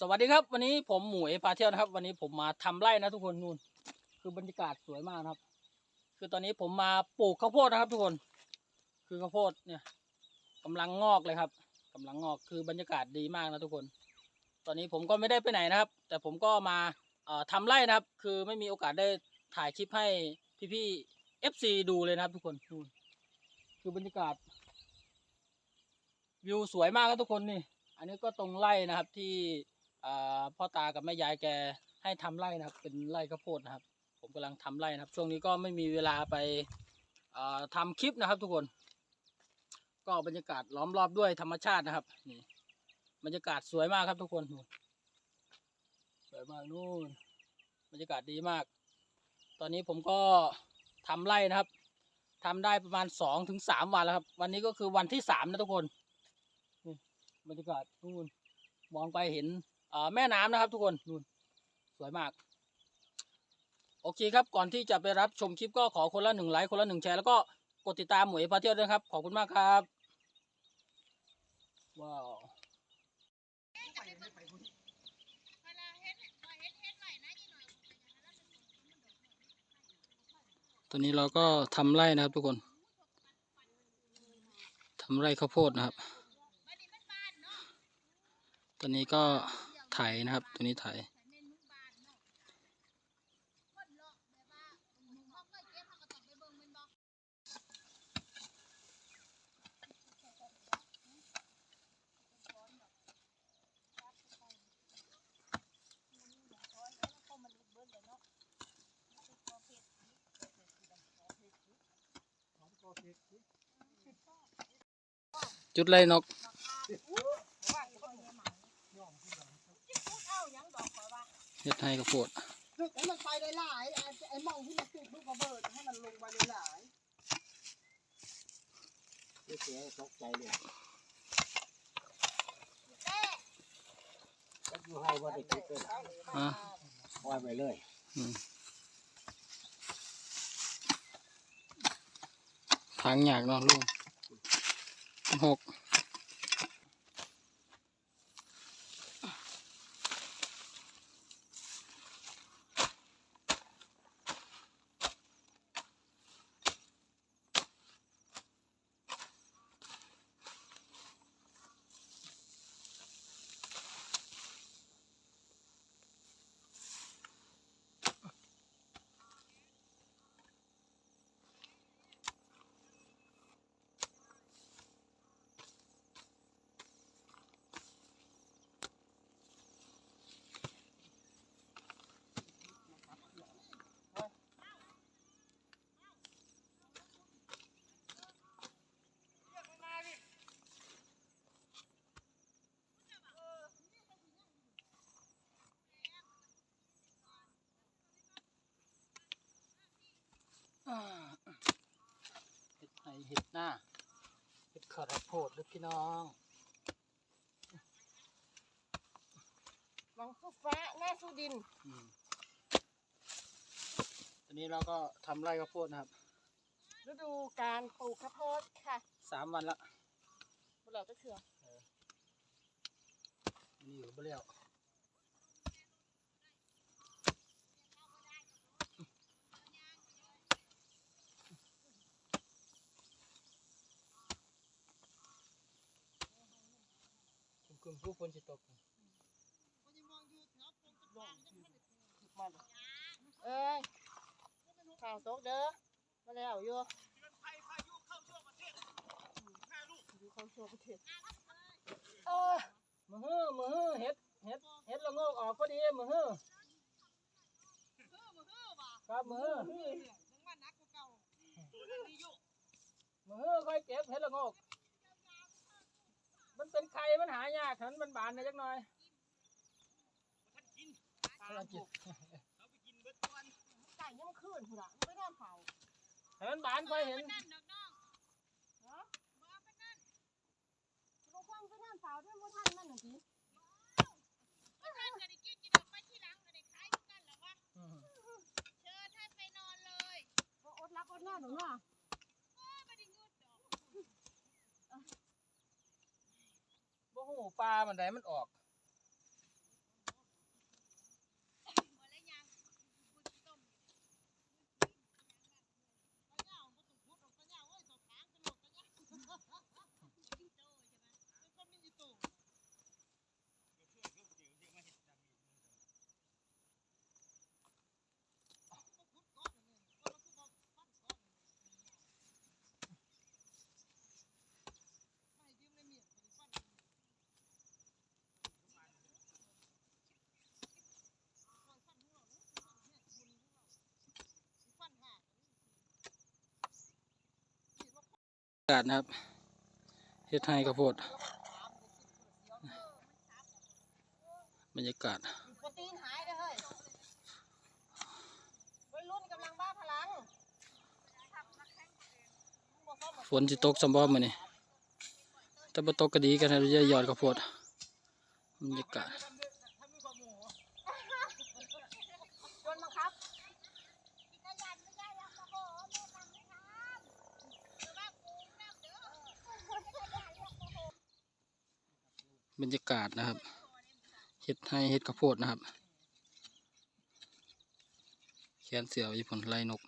สวัสดีครับ วันนี้ผมหมูเอพาเที่ยวนะครับ วันนี้ผมมาทำไร่นะทุกคนนู่นคือบรรยากาศสวยมากนะครับ คือตอนนี้ผมมาปลูกข้าวโพดนะครับ ทุกคน คือข้าวโพดเนี่ยกำลังงอกเลยครับกำลังงอกคือบรรยากาศดีมากนะทุกคน ตอนนี้ผมก็ไม่ได้ไปไหนนะครับ แต่ผมก็มาเอ่อทำไร่นะครับ คือไม่มีโอกาสได้ถ่ายคลิปให้พี่ๆ FC ดูเลยนะครับ ทุกคนนู่นคือบรรยากาศ วิวสวยมากครับทุกคนนี่ อันนี้ก็ตรงไร่นะครับที่ พ่อตากับแม่ยายแกให้ทำไร่นะครับ เป็นไร่ข้าวโพดนะครับ ผมกำลังทำไร่นะครับ ช่วงนี้ก็ไม่มีเวลาไปอ่าทำคลิปนะครับ ทุกคน ก็บรรยากาศล้อมรอบด้วยธรรมชาตินะครับนี่บรรยากาศสวยมากครับทุกคนสวยมากนู่นบรรยากาศดีมาก ตอนนี้ผมก็ทำไร่นะครับทำได้ประมาณสองถึงสามวันแล้วครับ วันนี้ก็คือวันที่สามนะทุกคนบรรยากาศนู่นมองไปเห็น แม่น้ำนะครับทุกคนนู่นสวยมาก โอเคครับก่อนที่จะไปรับชมคลิปก็ขอคนละหนึ่งไลค์คนละหนึ่งแชร์แล้วก็กดติดตามหมวยพาเที่ยวด้วยครับ ขอบคุณมากครับ ว้าวตอนนี้เราก็ทำไร่นะครับทุกคนทำไร่ข้าวโพดนะครับ ตอนนี้ก็ ไถนะครับ ตัวนี้ไถจุดไรนก เฮ็ดให้ข้าวโพดจุดให้มันไปได้หลายไอ้ไอ้หมองที่มันติดลูกระเบิดให้มันลงไปได้หลายไม่เสียตกใจเลยก็อยู่ให้ว่าได้คิดเลยล่ะอะปล่อยไปเลยอืมทางอยากเนาะลุงหก เห็ดไห่เห็ดหน้าเห็ดขอระโพดด้วยพี่น้องหมองสู้ฟ้าหน้าสู้ดินอืมตอนนี้เราก็ทำไร่ข้าวโพดนะครับฤดูการปลูกข้าวโพดค่ะสามวันละพวกเราจะเถื่อนี่อยู่บ่แล้วคุณคุณ ผู้คนจะตกเอ้ยข่าวตกเด้อมาแล้วอยู่อยู่เข้าช่วงประเทศเออมือฮื้อมือฮื้อเห็ดเห็ดเห็ดละโงกออกพอดีมือฮื้อครับมือฮื้อมือฮื้อค่อยเก็บเห็ดละโงก มันเป็นไข่มันหายากหันมันบานได้จักหน่อยให้มันกินไก่ยังคืนหุ่นอะไม่ได้เผาให้มันบานค่อยเห็นเราฟังไปท่านเผาด้วยบ่ท่านนั่นน่ะสิอืมบ่อดรับอดนอนหนูเนาะ บ่หู ปลามันไดมันออก กาศนะครับเฮ็ดให้ข้าวโพดบรรยากาศโปรตีนหายเลยเฮ้ยวัยรุ่นกำลังบ้าพลังฝนสิตกสำบ่มื้อนี้แต่บ่ตกก็ดีกันนะจะยอดข้าวโพดบรรยากาศ จนบังคับ บรรยากาศนะครับเห็ดให้เห็ดข้าวโพดนะครับ แขนเสือญี่ปุ่นไล่นก